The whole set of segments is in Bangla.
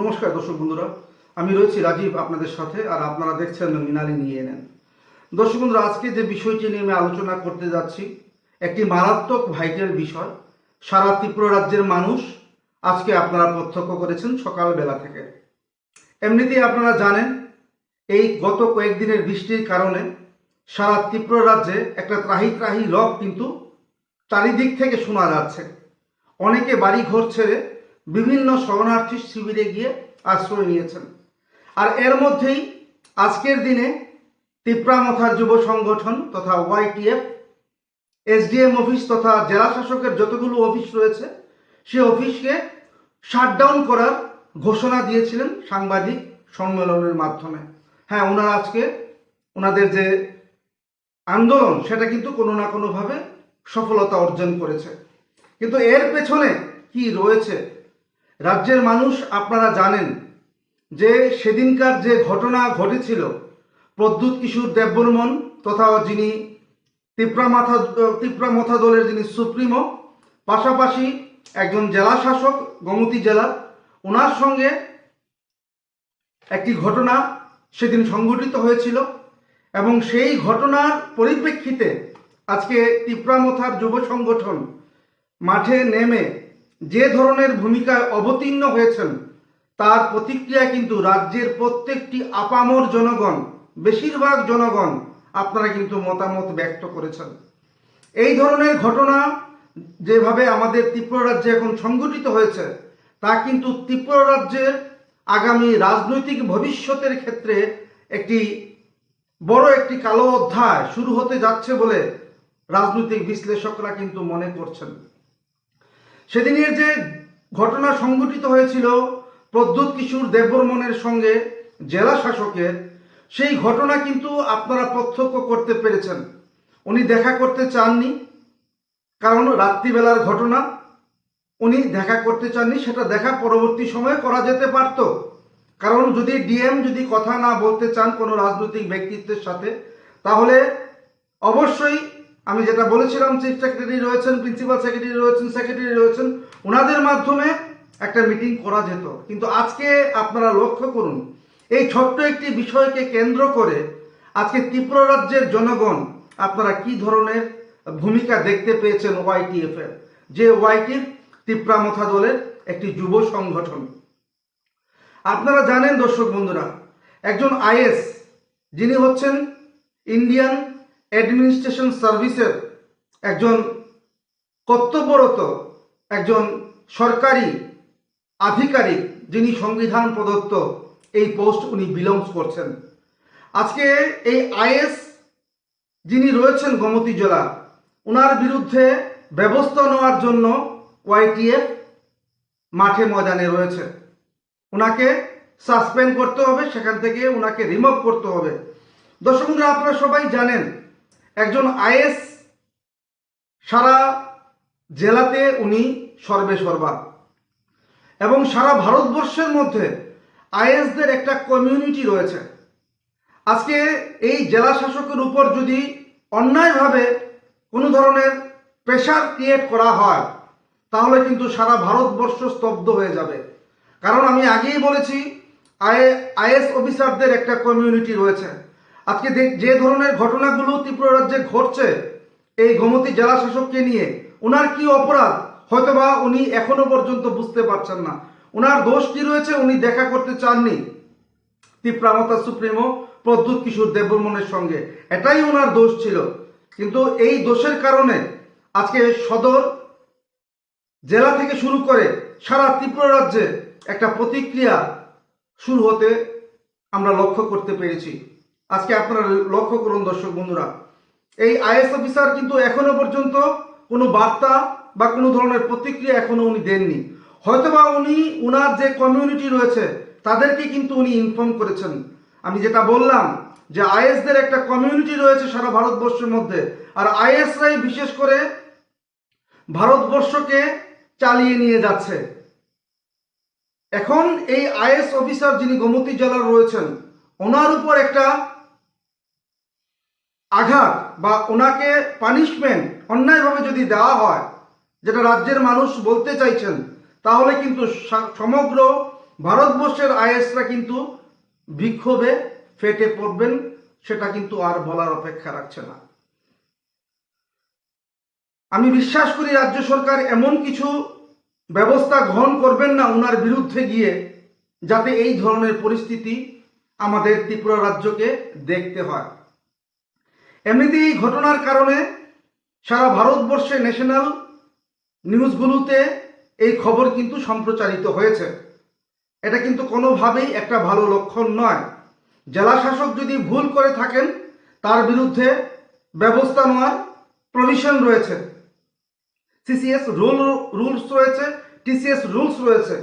নমস্কার দর্শক বন্ধুরা, আমি রয়েছি রাজীব আপনাদের সাথে আর আপনারা দেখছেন মিনালি নিয়ে নেন দর্শক বন্ধুরা, আজকে যে বিষয়টি নিয়ে আমি আলোচনা করতে যাচ্ছি, একটি মারাত্মক ভাইটাল বিষয়। সারা ত্রিপুরা রাজ্যের মানুষ আজকে আপনারা প্রত্যক্ষ করেছেন সকালবেলা থেকে। এমনিতেই আপনারা জানেন, এই গত কয়েকদিনের বৃষ্টির কারণে সারা ত্রিপুরা রাজ্যে একটা ত্রাহি ত্রাহি রব কিন্তু চারিদিক থেকে শোনা যাচ্ছে। অনেকে বাড়ি ঘর ছেড়ে বিভিন্ন শরণার্থী শিবিরে গিয়ে আশ্রয় নিয়েছেন। আর এর মধ্যেই আজকের দিনে তিপ্রামথার যুব সংগঠন তথা ওয়াইটিএফ এসডিএম অফিস তথা জেলা শাসকের যতগুলো অফিস রয়েছে, সে অফিসকে শাটডাউন করার ঘোষণা দিয়েছিলেন সাংবাদিক সম্মেলনের মাধ্যমে। হ্যাঁ ওনারা আজকে ওনাদের যে আন্দোলন, সেটা কিন্তু কোনো না কোনোভাবে সফলতা অর্জন করেছে। কিন্তু এর পেছনে কি রয়েছে রাজ্যের মানুষ আপনারা জানেন যে সেদিনকার যে ঘটনা ঘটেছিল, প্রদ্যুৎ কিশোর দেববর্মন তথা যিনি তিপ্রামাথা, তিপ্রামথা দলের যিনি সুপ্রিমো, পাশাপাশি একজন জেলা শাসক, গোমতী জেলার ওনার সঙ্গে একটি ঘটনা সেদিন সংঘটিত হয়েছিল এবং সেই ঘটনার পরিপ্রেক্ষিতে আজকে তিপ্রামথার যুব সংগঠন মাঠে নেমে যে ধরনের ভূমিকায় অবতীর্ণ হয়েছেন, তার প্রতিক্রিয়া কিন্তু রাজ্যের প্রত্যেকটি আপামর জনগণ, বেশিরভাগ জনগণ আপনারা কিন্তু মতামত ব্যক্ত করেছেন। এই ধরনের ঘটনা যেভাবে আমাদের ত্রিপুরা রাজ্যে এখন সংঘটিত হয়েছে, তা কিন্তু ত্রিপুরা রাজ্যের আগামী রাজনৈতিক ভবিষ্যতের ক্ষেত্রে একটি বড় একটি কালো অধ্যায় শুরু হতে যাচ্ছে বলে রাজনৈতিক বিশ্লেষকরা কিন্তু মনে করছেন। সেদিনের যে ঘটনা সংঘটিত হয়েছিল প্রদ্যুৎ কিশোর দেববর্মনের সঙ্গে জেলা শাসকের, সেই ঘটনা কিন্তু আপনারা প্রত্যক্ষ করতে পেরেছেন। উনি দেখা করতে চাননি, কারণ রাত্রিবেলার ঘটনা। উনি দেখা করতে চাননি, সেটা দেখা পরবর্তী সময়ে করা যেতে পারত। কারণ যদি ডিএম যদি কথা না বলতে চান কোনো রাজনৈতিক ব্যক্তিত্বের সাথে, তাহলে অবশ্যই আমি যেটা বলেছিলাম চিফ সেক্রেটারি রয়েছেন প্রিন্সিপাল সেক্রেটারি রয়েছেন সেক্রেটারি রয়েছেন ওনাদের মাধ্যমে একটা মিটিং করা যেত। কিন্তু আজকে আপনারা লক্ষ্য করুন, এই ছোট্ট একটি বিষয়কে কেন্দ্র করে আজকে ত্রিপুরা রাজ্যের জনগণ আপনারা কি ধরনের ভূমিকা দেখতে পেয়েছেন ওয়াইটিএফ এর যে ওয়াইটির তিপ্রামথা দলের একটি যুব সংগঠন। আপনারা জানেন দর্শক বন্ধুরা, একজন আইএস, যিনি হচ্ছেন ইন্ডিয়ান অ্যাডমিনিস্ট্রেশন সার্ভিসের একজন কর্তব্যরত, একজন সরকারি আধিকারিক যিনি সংবিধান প্রদত্ত, এই পোস্ট উনি বিলংস করছেন। আজকে এই আইএস যিনি রয়েছেন গোমতী জেলা ওনার বিরুদ্ধে ব্যবস্থা নেওয়ার জন্য ওয়াইটিএফ মাঠে ময়দানে রয়েছে। ওনাকে সাসপেন্ড করতে হবে, সেখান থেকে ওনাকে রিমুভ করতে হবে। দর্শক বন্ধুরা, আপনারা সবাই জানেন একজন আইএস সারা জেলাতে উনি সর্বে সর্বা। এবং সারা ভারতবর্ষের মধ্যে আইএসদের একটা কমিউনিটি রয়েছে। আজকে এই জেলা শাসকের উপর যদি অন্যায়ভাবে কোনো ধরনের প্রেশার ক্রিয়েট করা হয়, তাহলে কিন্তু সারা ভারতবর্ষ স্তব্ধ হয়ে যাবে। কারণ আমি আগেই বলেছি, আই, আইএস অফিসারদের একটা কমিউনিটি রয়েছে। আজকে যে ধরনের ঘটনাগুলো ত্রিপুরা রাজ্যে ঘটছে, এই গোমতী জেলা শাসককে নিয়ে, ওনার কি অপরাধ? হয়তোবা উনি এখনও পর্যন্ত বুঝতে পারছেন না। ওনার দোষ কি রয়েছে? উনি দেখা করতে চাননি। তিপ্রামতা সুপ্রিমো প্রদ্যুৎ কিশোর দেববর্মনের সঙ্গে। এটাই ওনার দোষ ছিল। কিন্তু এই দোষের কারণে আজকে সদর জেলা থেকে শুরু করে সারা ত্রিপুরা রাজ্যে একটা প্রতিক্রিয়া শুরু হতে আমরা লক্ষ্য করতে পেরেছি। আজকে আপনারা লক্ষ্য করুন দর্শক বন্ধুরা। এই আইএস অফিসার কিন্তু এখনও পর্যন্ত কোনো বার্তা বা কোনো ধরনের প্রতিক্রিয়া এখনও উনি দেননি। হয়তোবা উনি, উনার যে কমিউনিটি রয়েছে, তাদেরকে কিন্তু উনি ইনফর্ম করেছেন। আমি যেটা বললাম যে আইএসদের একটা কমিউনিটি রয়েছে সারা ভারতবর্ষের মধ্যে, আর আইএসরাই বিশেষ করে ভারতবর্ষকে চালিয়ে নিয়ে যাচ্ছে। এখন এই আইএস অফিসার যিনি গোমতী জেলার রয়েছেন, ওনার উপর একটা আঘাত বা ওনাকে পানিশমেন্ট অন্যায়ভাবে যদি দেওয়া হয়, যেটা রাজ্যের মানুষ বলতে চাইছেন, তাহলে কিন্তু সমগ্র ভারতবর্ষের আইএসরা কিন্তু বিক্ষোভে ফেটে পড়বেন, সেটা কিন্তু আর বলার অপেক্ষা রাখছে না। আমি বিশ্বাস করি রাজ্য সরকার এমন কিছু ব্যবস্থা গ্রহণ করবেন না ওনার বিরুদ্ধে গিয়ে, যাতে এই ধরনের পরিস্থিতি আমাদের ত্রিপুরা রাজ্যকে দেখতে হয়। এমনিতেই এই ঘটনার কারণে সারা ভারতবর্ষে ন্যাশনাল নিউজগুলোতে এই খবর কিন্তু সম্প্রচারিত হয়েছে। এটা কিন্তু কোনোভাবেই একটা ভালো লক্ষণ নয়। জেলা শাসক যদি ভুল করে থাকেন, তার বিরুদ্ধে ব্যবস্থা নেওয়ার প্রভিশন রয়েছে। সিসিএস রুল রুলস রয়েছে টিসিএস রুলস রয়েছে।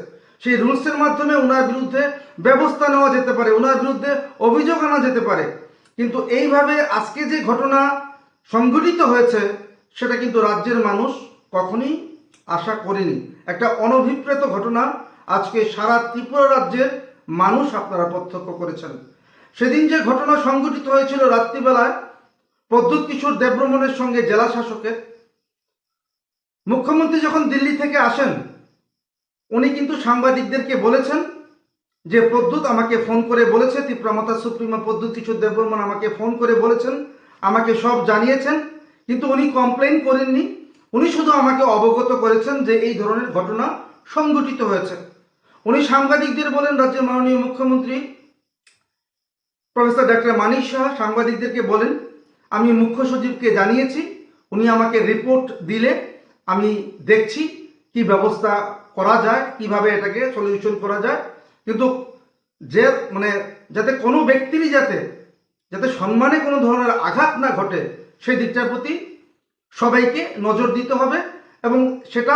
সেই রুলসের মাধ্যমে ওনার বিরুদ্ধে ব্যবস্থা নেওয়া যেতে পারে ওনার বিরুদ্ধে অভিযোগ আনা যেতে পারে। কিন্তু এইভাবে আজকে যে ঘটনা সংঘটিত হয়েছে, সেটা কিন্তু রাজ্যের মানুষ কখনই আশা করেনি। একটা অনভিপ্রেত ঘটনা আজকে সারা ত্রিপুরা রাজ্যের মানুষ আপনারা প্রত্যক্ষ করেছেন। সেদিন যে ঘটনা সংঘটিত হয়েছিল রাত্রিবেলায় প্রদ্যুৎ কিশোর দেবব্রমণের সঙ্গে জেলা শাসকের, মুখ্যমন্ত্রী যখন দিল্লি থেকে আসেন, উনি কিন্তু সাংবাদিকদেরকে বলেছেন যে প্রদ্যুৎ আমাকে ফোন করে বলেছে তীব্রমতা সুপ্রিমা প্রদ্যুৎ কিশোর দেববর্মন আমাকে ফোন করে বলেছেন, আমাকে সব জানিয়েছেন, কিন্তু উনি কমপ্লেন করেননি। উনি শুধু আমাকে অবগত করেছেন যে এই ধরনের ঘটনা সংঘটিত হয়েছে। উনি সাংবাদিকদের বলেন, রাজ্যের মাননীয় মুখ্যমন্ত্রী প্রফেসর ডাক্তার মানিক শাহ সাংবাদিকদেরকে বলেন, আমি মুখ্য সচিবকে জানিয়েছি, উনি আমাকে রিপোর্ট দিলে আমি দেখছি কি ব্যবস্থা করা যায়, কীভাবে এটাকে সলিউশন করা যায়। কিন্তু যে মানে যাতে কোনো ব্যক্তিরই যাতে যাতে সম্মানে কোনো ধরনের আঘাত না ঘটে, সেই দিকটার প্রতি সবাইকে নজর দিতে হবে এবং সেটা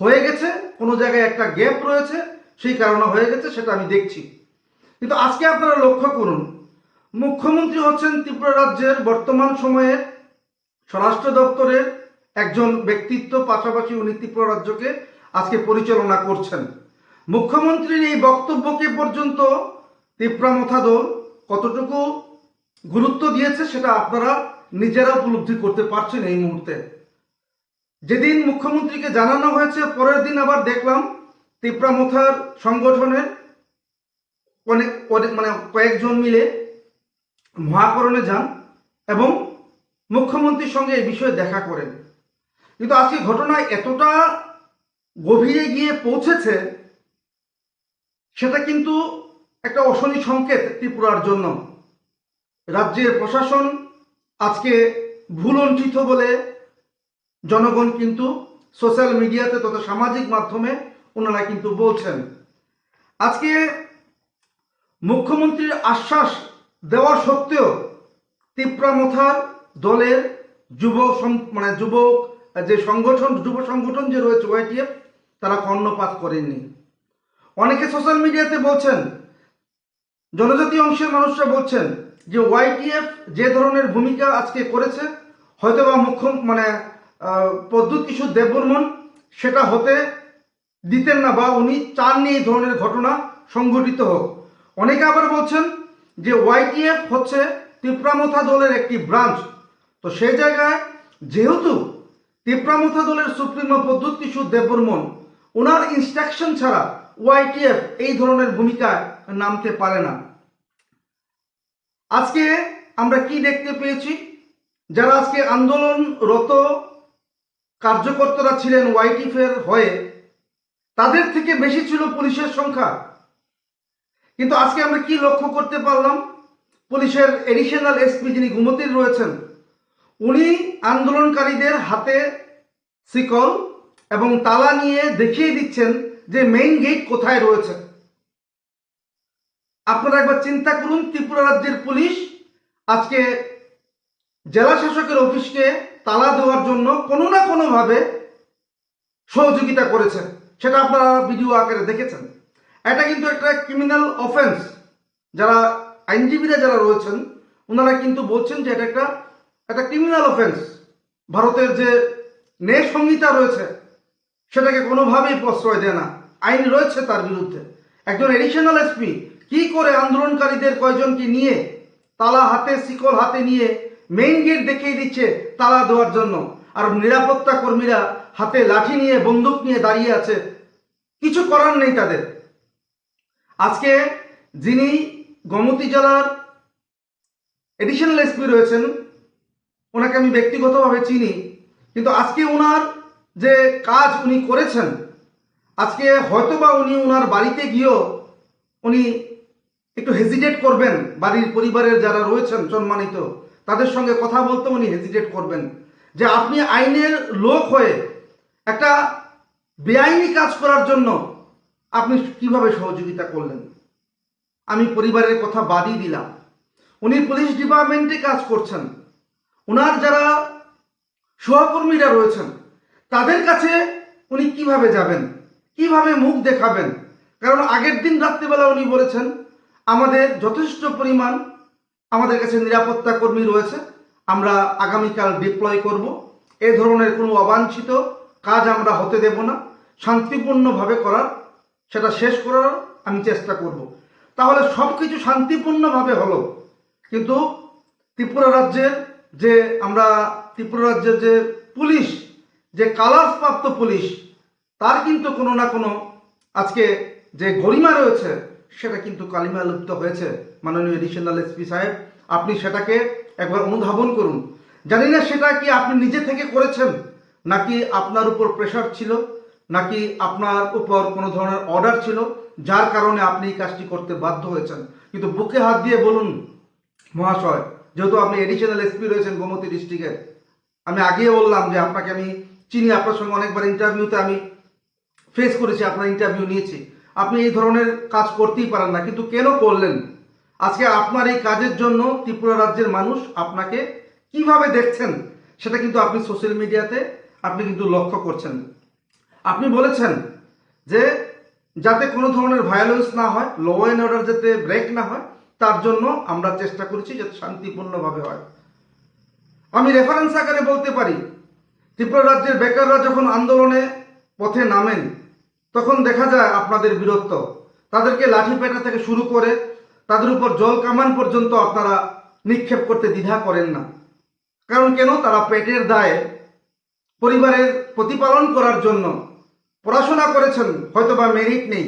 হয়ে গেছে, কোনো জায়গায় একটা গ্যাপ রয়েছে, সেই কারণে হয়ে গেছে, সেটা আমি দেখছি। কিন্তু আজকে আপনারা লক্ষ্য করুন, মুখ্যমন্ত্রী হচ্ছেন ত্রিপুরা রাজ্যের বর্তমান সময়ে স্বরাষ্ট্র দপ্তরের একজন ব্যক্তিত্ব, পাশাপাশি উনি ত্রিপুরা রাজ্যকে আজকে পরিচালনা করছেন। মুখ্যমন্ত্রীর এই বক্তব্যকে পর্যন্ত তিপ্রামথা দল কতটুকু গুরুত্ব দিয়েছে সেটা আপনারা নিজেরা উপলব্ধি করতে পারছেন এই মুহূর্তে। যেদিন মুখ্যমন্ত্রীকে জানানো হয়েছে, পরের দিন আবার দেখলাম তিপ্রামথার সংগঠনের অনেক অনেক মানে কয়েকজন মিলে মহাকরণে যান এবং মুখ্যমন্ত্রীর সঙ্গে এই বিষয়ে দেখা করেন। কিন্তু আজকে ঘটনায় এতটা গভীরে গিয়ে পৌঁছেছে সেটা কিন্তু একটা অশনি সংকেত ত্রিপুরার জন্য। রাজ্যের প্রশাসন আজকে ভুলণ্ঠিত বলে জনগণ কিন্তু সোশ্যাল মিডিয়াতে তথা সামাজিক মাধ্যমে ওনারা কিন্তু বলছেন। আজকে মুখ্যমন্ত্রীর আশ্বাস দেওয়া সত্ত্বেও তিপ্রামথার দলের যুব মানে যুবক, যে সংগঠন, যুব সংগঠন যে রয়েছে ওয়াইটিএফ তারা কর্ণপাত করেননি। অনেকে সোশ্যাল মিডিয়াতে বলছেন জনজাতি অংশের মানুষরা বলছেন যে ওয়াইটিএফ যে ধরনের ভূমিকা আজকে করেছে হয়তো বা মুখ্য মানে আহ, প্রদ্যুৎ কিশোর দেববর্মন সেটা হতে দিতেন না বা উনি চাননি এই ধরনের ঘটনা সংঘটিত হোক। অনেকে আবার বলছেন যে ওয়াইটিএফ হচ্ছে তিপ্রামথা দলের একটি ব্রাঞ্চ। তো সেই জায়গায় যেহেতু তিপ্রামথা দলের সুপ্রিমো প্রদ্যুৎ কিশোর দেববর্মন ওনার ইনস্ট্রাকশন ছাড়া ওয়াইটিএফ এই ধরনের ভূমিকায় নামতে পারে না। আজকে আমরা কি দেখতে পেয়েছি? যারা আজকে আন্দোলনরত কার্যকর্তারা ছিলেন ওয়াইটিএফের হয়ে, তাদের থেকে বেশি ছিল পুলিশের সংখ্যা। কিন্তু আজকে আমরা কি লক্ষ্য করতে পারলাম? পুলিশের এডিশনাল এসপি যিনি গুমতির রয়েছেন, উনি আন্দোলনকারীদের হাতে শিকল এবং তালা নিয়ে দেখিয়ে দিচ্ছেন যে মেইন গেট কোথায় রয়েছে? আপনারা একবার চিন্তা করুন, ত্রিপুরা রাজ্যের পুলিশ আজকে জেলা শাসকের অফিসকে তালা দেওয়ার জন্য কোনো না কোনোভাবে সহযোগিতা করেছেন সেটা আপনারা ভিডিও আকারে দেখেছেন। এটা কিন্তু একটা ক্রিমিনাল অফেন্স যারা আইনজীবীরা যারা রয়েছেন ওনারা কিন্তু বলছেন যে এটা একটা একটা ক্রিমিনাল অফেন্স ভারতের যে ন্যায় সংহিতা রয়েছে সেটাকে কোনোভাবেই প্রশ্রয় দেয় না। আইন রয়েছে তার বিরুদ্ধে। একজন এডিশনাল এসপি কি করে আন্দোলনকারীদের কয়জনকে নিয়ে তালা হাতে, শিকল হাতে নিয়ে মেইন গেট দেখিয়ে দিচ্ছে তালা দেওয়ার জন্য? আর নিরাপত্তা কর্মীরা হাতে লাঠি নিয়ে, বন্দুক নিয়ে দাঁড়িয়ে আছে। কিছু করার নেই তাদের। আজকে যিনি গমতি জেলার এডিশনাল এসপি রয়েছেন, ওনাকে আমি ব্যক্তিগতভাবে চিনি, কিন্তু আজকে ওনার যে কাজ উনি করেছেন, আজকে হয়তোবা উনি ওনার বাড়িতে গিয়েও উনি একটু হেজিটেট করবেন, বাড়ির পরিবারের যারা রয়েছেন সম্মানিত, তাদের সঙ্গে কথা বলতে উনি হেজিটেট করবেন। যে আপনি আইনের লোক হয়ে একটা বেআইনি কাজ করার জন্য আপনি কীভাবে সহযোগিতা করলেন? আমি পরিবারের কথা বাদই দিলাম। উনি পুলিশ ডিপার্টমেন্টে কাজ করছেন। ওনার যারা সহকর্মীরা রয়েছেন তাদের কাছে উনি কীভাবে যাবেন? কীভাবে মুখ দেখাবেন? কারণ আগের দিন রাত্রিবেলা উনি বলেছেন, আমাদের যথেষ্ট পরিমাণ আমাদের কাছে নিরাপত্তা কর্মী রয়েছে। আমরা আগামীকাল ডিপ্লয় করব। এ ধরনের কোনো অবাঞ্ছিত কাজ আমরা হতে দেব না। শান্তিপূর্ণভাবে করার, সেটা শেষ করার আমি চেষ্টা করব। তাহলে সব কিছু শান্তিপূর্ণভাবে হলো। কিন্তু ত্রিপুরা রাজ্যের যে আমরা ত্রিপুরা রাজ্যের যে পুলিশ যে কালারপ্রাপ্ত পুলিশ, তার কিন্তু কোনো না কোনো আজকে যে গরিমা রয়েছে, সেটা কিন্তু কালিমা লুপ্ত হয়েছে। মাননীয় এডিশনাল এসপি সাহেব, আপনি সেটাকে একবার অনুধাবন করুন। জানি না সেটা কি আপনি নিজে থেকে করেছেন, নাকি আপনার উপর প্রেশার ছিল, নাকি আপনার উপর কোনো ধরনের অর্ডার ছিল, যার কারণে আপনি এই কাজটি করতে বাধ্য হয়েছেন। কিন্তু বুকে হাত দিয়ে বলুন, মহাশয়, যেহেতু আপনি এডিশনাল এসপি রয়েছেন গোমতী ডিস্ট্রিক্টের আমি আগিয়ে বললাম যে আপনাকে আমি চিনি আপনার সঙ্গে অনেকবার ইন্টারভিউতে আমি ফেস করেছি, আপনার ইন্টারভিউ নিয়েছি। আপনি এই ধরনের কাজ করতেই পারেন না, কিন্তু কেন করলেন? আজকে আপনার এই কাজের জন্য ত্রিপুরা রাজ্যের মানুষ আপনাকে কীভাবে দেখছেন, সেটা কিন্তু আপনি সোশ্যাল মিডিয়াতে আপনি কিন্তু লক্ষ্য করছেন। আপনি বলেছেন যে যাতে কোনো ধরনের ভায়োলেন্স না হয় ল অ্যান্ড অর্ডার যাতে ব্রেক না হয়, তার জন্য আমরা চেষ্টা করেছি যাতে শান্তিপূর্ণভাবে হয়। আমি রেফারেন্স আকারে বলতে পারি ত্রিপুরা রাজ্যের বেকাররা যখন আন্দোলনে পথে নামেন, তখন দেখা যায় আপনাদের বীরত্ব। তাদেরকে লাঠি পেটা থেকে শুরু করে তাদের উপর জল কামান পর্যন্ত আপনারা নিক্ষেপ করতে দ্বিধা করেন না। কারণ কেন? তারা পেটের দায়ে পরিবারের প্রতিপালন করার জন্য পড়াশোনা করেছেন হয়তো বা মেরিট নেই।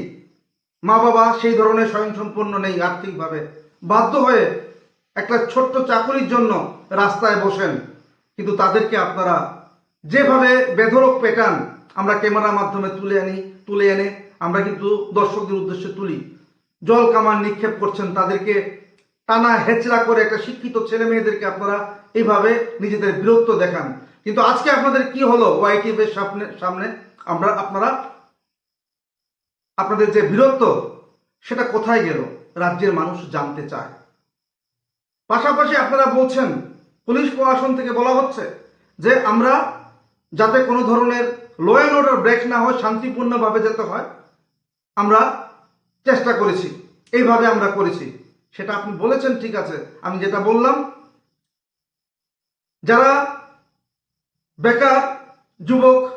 মা বাবা সেই ধরনের স্বয়ংসম্পন্ন নেই আর্থিকভাবে। বাধ্য হয়ে একটা ছোট্ট চাকরির জন্য রাস্তায় বসেন, কিন্তু তাদেরকে আপনারা যেভাবে বেধরক পেটান আমরা ক্যামেরার মাধ্যমে তুলে আনি, তুলে এনে আমরা কিন্তু দর্শকদের উদ্দেশ্যে তুলি। জল কামান নিক্ষেপ করছেন তাদেরকে। টানা হেচড়া করে একটা শিক্ষিত ছেলে মেয়েদেরকে আপনারা এইভাবে নিজেদের বীরত্ব দেখান। কিন্তু আজকে আপনাদের কি হলো ওয়াইটিএফ এর সামনে সামনে? আমরা আপনারা, আপনাদের যে বীরত্ব, সেটা কোথায় গেল? রাজ্যের মানুষ জানতে চায়। পাশাপাশি আপনারা বলছেন, পুলিশ প্রশাসন থেকে বলা হচ্ছে যে আমরা যাতে কোনো ধরনের ল অ্যান্ড অর্ডার ব্রেক না হয়, শান্তিপূর্ণভাবে যেতে হয়, আমরা চেষ্টা করেছি। এইভাবে আমরা করেছি। সেটা আপনি বলেছেন, ঠিক আছে। আমি যেটা বললাম, যারা বেকার যুবক,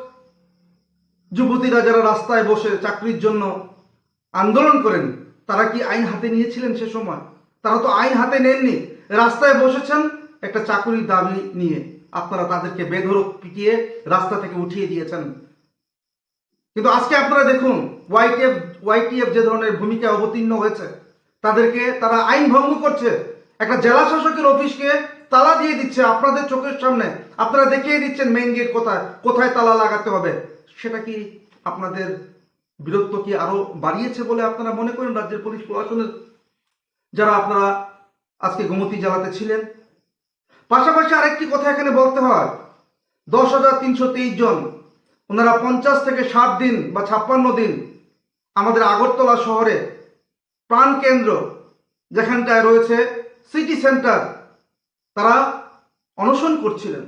যুবতীরা যারা রাস্তায় বসে চাকরির জন্য আন্দোলন করেন, তারা কি আইন হাতে নিয়েছিলেন সে সময়? তারা তো আইন হাতে নেননি। রাস্তায় বসেছেন একটা চাকরির দাবি নিয়ে। আপনারা তাদেরকে বেধরক পিটিয়ে রাস্তা থেকে উঠিয়ে দিয়েছেন। কিন্তু আজকে আপনারা দেখুন ওয়াইটিএফ ওয়াইটিএফ যে ধরনের ভূমিকা অবতীর্ণ হয়েছে, তাদেরকে তারা আইন ভঙ্গ করছে। একটা জেলা শাসকের অফিসকে তালা দিয়ে দিচ্ছে আপনাদের চোখের সামনে। আপনারা দেখিয়ে দিচ্ছেন মেইন গেট কোথায় কোথায় তালা লাগাতে হবে। সেটা কি আপনাদের বীরত্ব কি আরও বাড়িয়েছে বলে আপনারা মনে করেন রাজ্যের পুলিশ প্রশাসনের? যারা আপনারা আজকে গোমতী জেলাতে ছিলেন পাশাপাশি আরেকটি কথা এখানে বলতে হয়। দশ হাজার তিনশো তেইশ জন, ওনারা পঞ্চাশ থেকে ষাট দিন বা ছাপ্পান্ন দিন আমাদের আগরতলা শহরে প্রাণকেন্দ্র যেখানটায় রয়েছে সিটি সেন্টার, তারা অনশন করছিলেন।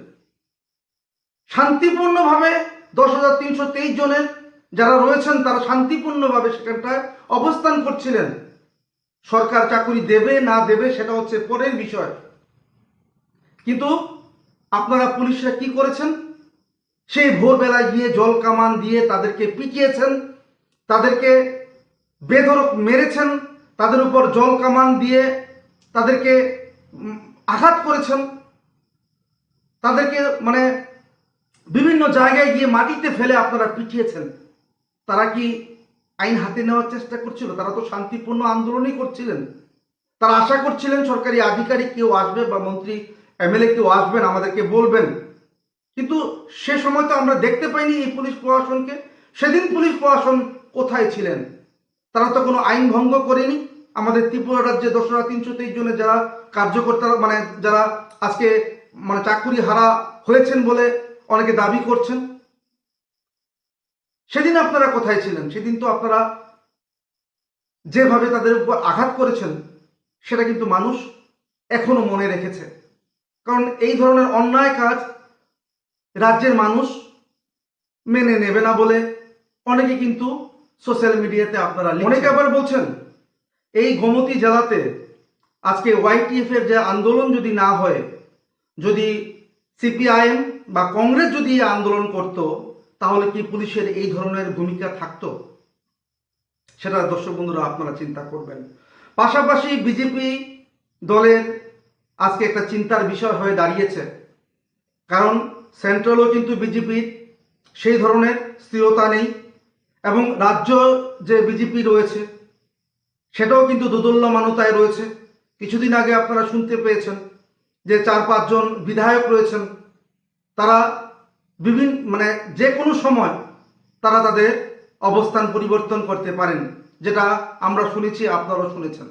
শান্তিপূর্ণভাবে দশ হাজার তিনশো তেইশ জনের যারা রয়েছেন, তারা শান্তিপূর্ণভাবে সেখানটায় অবস্থান করছিলেন। সরকার চাকুরি দেবে না দেবে সেটা হচ্ছে পরের বিষয়। কিন্তু আপনারা পুলিশরা কি করেছেন? সেই ভোরবেলায় গিয়ে জল কামান দিয়ে তাদেরকে পিটিয়েছেন, তাদেরকে বেধরক মেরেছেন, তাদের উপর জল কামান দিয়ে তাদেরকে আঘাত করেছেন, তাদেরকে মানে বিভিন্ন জায়গায় গিয়ে মাটিতে ফেলে আপনারা পিটিয়েছেন। তারা কি আইন হাতে নেওয়ার চেষ্টা করছিল? তারা তো শান্তিপূর্ণ আন্দোলনই করছিলেন। তারা আশা করছিলেন সরকারি আধিকারিক কেউ আসবে বা মন্ত্রী এমএলএ কেউ আসবেন, আমাদেরকে বলবেন। কিন্তু সে সময় তো আমরা দেখতে পাইনি এই পুলিশ প্রশাসনকে। সেদিন পুলিশ প্রশাসন কোথায় ছিলেন? তারা তো কোনো আইন ভঙ্গ করেনি। আমাদের ত্রিপুরা রাজ্যে দশরা তিনশো তেইশ জনের যারা কার্যকর্তা মানে যারা আজকে মানে চাকুরি হারা হয়েছেন বলে অনেকে দাবি করছেন। সেদিন আপনারা কোথায় ছিলেন? সেদিন তো আপনারা যেভাবে তাদের উপর আঘাত করেছেন, সেটা কিন্তু মানুষ এখনও মনে রেখেছে। কারণ এই ধরনের অন্যায় কাজ রাজ্যের মানুষ মেনে নেবে না বলে অনেকে কিন্তু সোশ্যাল মিডিয়াতে আপনারা। অনেকে আবার বলছেন, এই গোমতী জেলাতে আজকে ওয়াইটিএফ এর যে আন্দোলন যদি না হয়, যদি সিপিআইএম বা কংগ্রেস যদি আন্দোলন করত, তাহলে কি পুলিশের এই ধরনের ভূমিকা থাকতো সেটা দর্শক বন্ধুরা আপনারা চিন্তা করবেন পাশাপাশি বিজেপি দলের আজকে একটা চিন্তার বিষয় হয়ে দাঁড়িয়েছে। কারণ সেন্ট্রালও কিন্তু বিজেপির সেই ধরনের স্থিরতা নেই এবং রাজ্য যে বিজেপি রয়েছে, সেটাও কিন্তু দোদুল্যমানতায় রয়েছে। কিছুদিন আগে আপনারা শুনতে পেয়েছেন যে চার পাঁচজন বিধায়ক রয়েছেন, তারা বিভিন্ন মানে যে কোনো সময় তারা তাদের অবস্থান পরিবর্তন করতে পারেন, যেটা আমরা শুনেছি, আপনারাও শুনেছেন।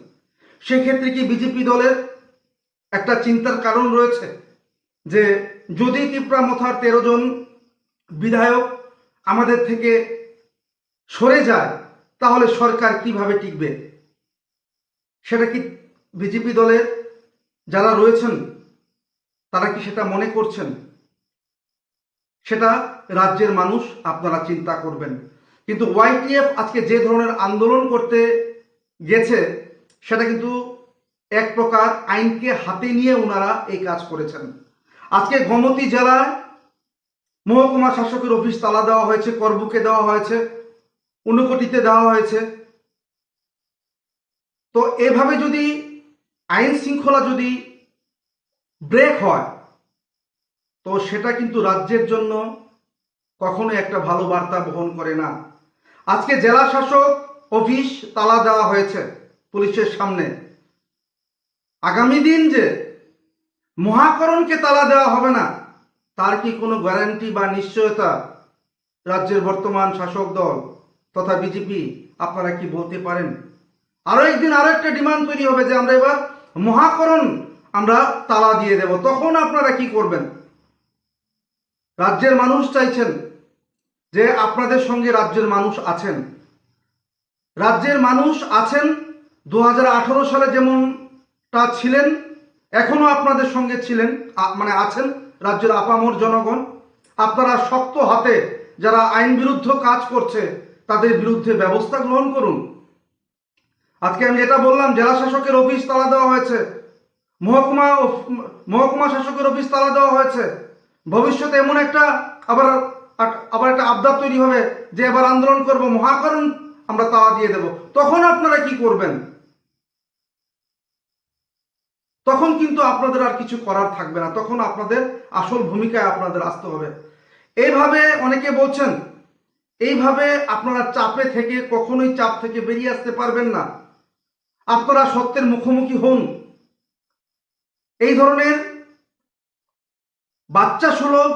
সেক্ষেত্রে কি বিজেপি দলের একটা চিন্তার কারণ রয়েছে যে যদি ত্রিপুরা মথার তেরো জন বিধায়ক আমাদের থেকে সরে যায়, তাহলে সরকার কীভাবে টিকবে? সেটা কি বিজেপি দলের যারা রয়েছেন, তারা কি সেটা মনে করছেন? সেটা রাজ্যের মানুষ আপনারা চিন্তা করবেন। কিন্তু ওয়াইটিএফ আজকে যে ধরনের আন্দোলন করতে গেছে, সেটা কিন্তু এক প্রকার আইনকে হাতে নিয়ে ওনারা এই কাজ করেছেন। আজকে গোমতী জেলায় মহকুমা শাসকের অফিস তালা দেওয়া হয়েছে, করবুকে দেওয়া হয়েছে, ঊনকোটিতে দেওয়া হয়েছে। তো এভাবে যদি আইন শৃঙ্খলা যদি ব্রেক হয়, তো সেটা কিন্তু রাজ্যের জন্য কখনো একটা ভালো বার্তা বহন করে না। আজকে জেলা শাসক অফিস তালা দেওয়া হয়েছে পুলিশের সামনে। আগামী দিন যে মহাকরণকে তালা দেওয়া হবে না, তার কি কোনো গ্যারান্টি বা নিশ্চয়তা রাজ্যের বর্তমান শাসক দল তথা বিজেপি আপনারা কি বলতে পারেন? আরও একদিন আরও একটা ডিমান্ড তৈরি হবে যে আমরা এবার মহাকরণ আমরা তালা দিয়ে দেব। তখন আপনারা কি করবেন? রাজ্যের মানুষ চাইছেন যে আপনাদের সঙ্গে রাজ্যের মানুষ আছেন। রাজ্যের মানুষ আছেন দু হাজার আঠারো সালে যেমনটা ছিলেন, এখনও আপনাদের সঙ্গে ছিলেন মানে আছেন রাজ্যের আপামর জনগণ। আপনারা শক্ত হাতে যারা আইন বিরুদ্ধ কাজ করছে, তাদের বিরুদ্ধে ব্যবস্থা গ্রহণ করুন। আজকে আমি যেটা বললাম, জেলা শাসকের অফিস তালা দেওয়া হয়েছে। মহকুমা মহকুমা শাসকের অফিস তালা দেওয়া হয়েছে। ভবিষ্যতে এমন একটা আবার আবার একটা আবদার তৈরি হবে যে এবার আন্দোলন করব, মহাকরণ আমরা তালা দিয়ে দেব। তখন আপনারা কি করবেন? তখন কিন্তু আপনাদের আর কিছু করার থাকবে না। তখন আপনাদের আসল ভূমিকায় আপনাদের আসতে হবে। এইভাবে অনেকে বলছেন, এইভাবে আপনারা চাপে থেকে, কখনোই চাপ থেকে বেরিয়ে আসতে পারবেন না। আপনারা সত্যের মুখোমুখি হন। এই ধরনের বাচ্চা সুলভ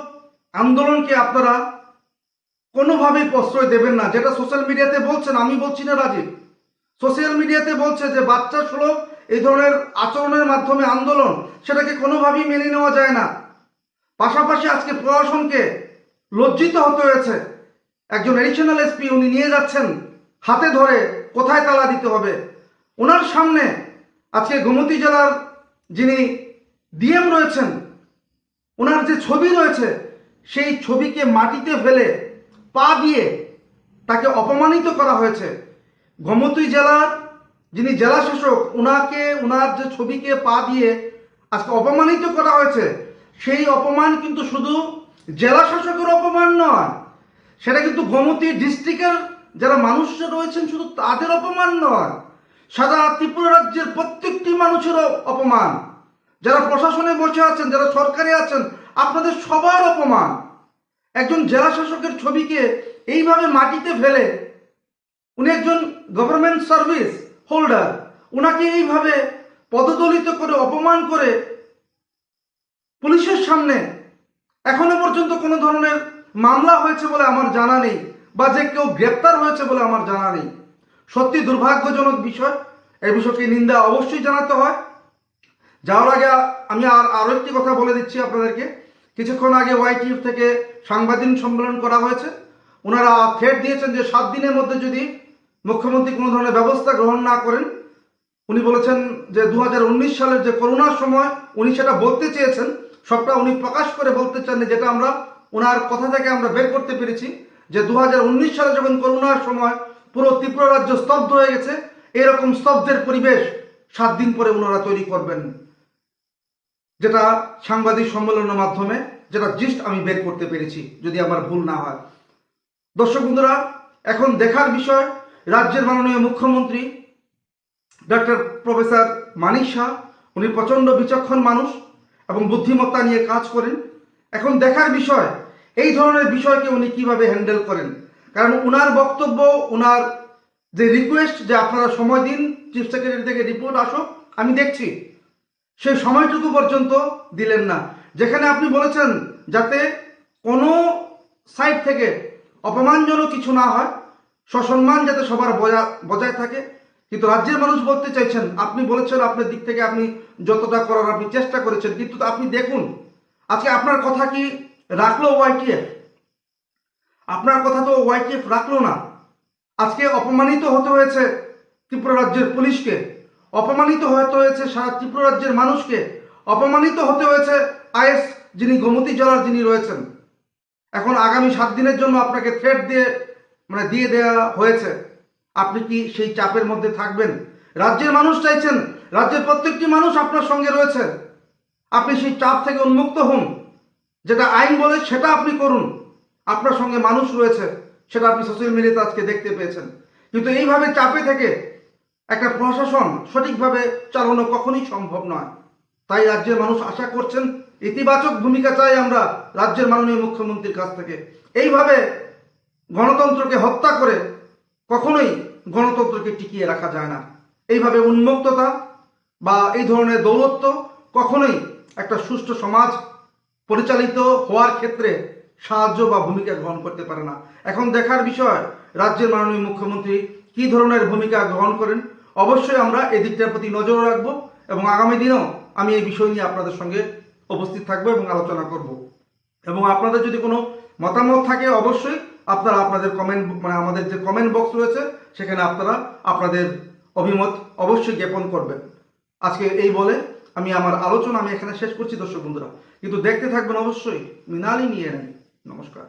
আন্দোলনকে আপনারা কোনোভাবেই প্রশ্রয় দেবেন না। যেটা সোশ্যাল মিডিয়াতে বলছেন, আমি বলছি না রাজীব। সোশ্যাল মিডিয়াতে বলছে যে বাচ্চা সুলভ এই ধরনের আচরণের মাধ্যমে আন্দোলন সেটাকে কোনোভাবেই মেনে নেওয়া যায় না। পাশাপাশি আজকে প্রশাসনকে লজ্জিত হতে হয়েছে। একজন এডিশনাল এসপি উনি নিয়ে যাচ্ছেন, হাতে ধরে কোথায় তালা দিতে হবে? ওনার সামনে আজকে গোমতী জেলার যিনি ডিএম রয়েছেন, ওনার যে ছবি রয়েছে, সেই ছবিকে মাটিতে ফেলে পা দিয়ে তাকে অপমানিত করা হয়েছে। গোমতী জেলার যিনি জেলা শাসক ওনাকে ওনার যে ছবিকে পা দিয়ে আজকে অপমানিত করা হয়েছে, সেই অপমান কিন্তু শুধু জেলা শাসকের অপমান নয়, সেটা কিন্তু গোমতী ডিস্ট্রিক্টের যারা মানুষ রয়েছেন শুধু তাদের অপমান নয়, সারা ত্রিপুরা রাজ্যের প্রত্যেকটি মানুষের অপমান। যারা প্রশাসনে বসে আছেন, যারা সরকারে আছেন, আপনাদের সবার অপমান। একজন জেলা শাসকের ছবিকে এইভাবে মাটিতে ফেলে, উনি একজন গভর্নমেন্ট সার্ভিস হোল্ডার ওনাকে এইভাবে পদদলিত করে, অপমান করে পুলিশের সামনে এখনও পর্যন্ত কোনো ধরনের মামলা হয়েছে বলে আমার জানা নেই বা যে কেউ গ্রেপ্তার হয়েছে বলে আমার জানা নেই। সত্যি দুর্ভাগ্যজনক বিষয়, এই বিষয়কে নিন্দা অবশ্যই জানাতে হয়। যাওয়ার আগে আমি আর আরও একটি কথা বলে দিচ্ছি আপনাদেরকে। কিছুক্ষণ আগে ওয়াইটিএফ থেকে সাংবাদিক সম্মেলন করা হয়েছে। ওনারা থ্রেট দিয়েছেন যে সাত দিনের মধ্যে যদি মুখ্যমন্ত্রী কোনো ধরনের ব্যবস্থা গ্রহণ না করেন। উনি বলেছেন যে দু হাজার উনিশ সালের যে করোনার সময় উনি সেটা বলতে চেয়েছেন, সবটা উনি প্রকাশ করে বলতে চান যেটা আমরা ওনার কথা থেকে আমরা বের করতে পেরেছি, যে দু হাজার উনিশ সালে যখন করোনার সময় পুরো ত্রিপুরা রাজ্য স্তব্ধ হয়ে গেছে, এরকম স্তব্ধের পরিবেশ সাত দিন পরে ওনারা তৈরি করবেন। যেটা সাংবাদিক সম্মেলনের মাধ্যমে, যেটা জিস্ট আমি বের করতে পেরেছি, যদি আমার ভুল না হয়। দর্শক বন্ধুরা, এখন দেখার বিষয় রাজ্যের মাননীয় মুখ্যমন্ত্রী ডক্টর প্রফেসর মানিক শাহ, উনি প্রচণ্ড বিচক্ষণ মানুষ এবং বুদ্ধিমত্তা নিয়ে কাজ করেন। এখন দেখার বিষয়, এই ধরনের বিষয়কে উনি কীভাবে হ্যান্ডেল করেন? কারণ উনার বক্তব্য, উনার যে রিকোয়েস্ট যে আপনারা সময় দিন চিফ সেক্রেটারি থেকে রিপোর্ট আসুক, আমি দেখছি। সেই সময়টুকু পর্যন্ত দিলেন না। যেখানে আপনি বলেছেন যাতে কোনো সাইড থেকে অপমানজনক কিছু না হয় সসম্মান যাতে সবার বজা- বজায় থাকে। কিন্তু রাজ্যের মানুষ বলতে চাইছেন, আপনি বলেছেন আপনার দিক থেকে আপনি যতটা করার আপনি চেষ্টা করেছেন, কিন্তু আপনি দেখুন, আজকে আপনার কথা কি রাখল ওয়াইটিএফ আপনার কথা তো ওয়াইটিএফ রাখল না। আজকে অপমানিত হতে হয়েছে ত্রিপুরা রাজ্যের পুলিশকে, অপমানিত হতে হয়েছে সারা ত্রিপুরা রাজ্যের মানুষকে, অপমানিত হতে হয়েছে আইএস যিনি গোমতী জেলার যিনি রয়েছেন। এখন আগামী সাত দিনের জন্য আপনাকে থ্রেট দিয়ে মানে দিয়ে দেওয়া হয়েছে। আপনি কি সেই চাপের মধ্যে থাকবেন? রাজ্যের মানুষ চাইছেন, রাজ্যের প্রত্যেকটি মানুষ আপনার সঙ্গে রয়েছে। আপনি সেই চাপ থেকে উন্মুক্ত হন। যেটা আইন বলে সেটা আপনি করুন। আপনার সঙ্গে মানুষ রয়েছে, সেটা আপনি সোশ্যাল মিডিয়াতে আজকে দেখতে পেয়েছেন। কিন্তু এইভাবে চাপে থেকে একটা প্রশাসন সঠিকভাবে চালানো কখনই সম্ভব নয়। তাই রাজ্যের মানুষ আশা করছেন, ইতিবাচক ভূমিকা চাই আমরা রাজ্যের মাননীয় মুখ্যমন্ত্রীর কাছ থেকে। এইভাবে গণতন্ত্রকে হত্যা করে কখনোই গণতন্ত্রকে টিকিয়ে রাখা যায় না। এইভাবে উন্মুক্ততা বা এই ধরনের দৌরত্ব কখনোই একটা সুষ্ঠু সমাজ পরিচালিত হওয়ার ক্ষেত্রে সাহায্য বা ভূমিকা গ্রহণ করতে পারে না। এখন দেখার বিষয়, রাজ্যের মাননীয় মুখ্যমন্ত্রী কি ধরনের ভূমিকা গ্রহণ করেন? অবশ্যই আমরা এই দিকটার প্রতি নজর রাখব এবং আগামী দিনেও আমি এই বিষয় নিয়ে আপনাদের সঙ্গে উপস্থিত থাকব এবং আলোচনা করব। এবং আপনাদের যদি কোনো মতামত থাকে, অবশ্যই আপনারা আপনাদের কমেন্ট মানে আমাদের যে কমেন্ট বক্স রয়েছে, সেখানে আপনারা আপনাদের অভিমত অবশ্যই জ্ঞাপন করবেন। আজকে এই বলে আমি আমার আলোচনা আমি এখানে শেষ করছি, দর্শক বন্ধুরা। কিন্তু দেখতে থাকবেন অবশ্যই মৃণালী নিয়ে নেন নমস্কার।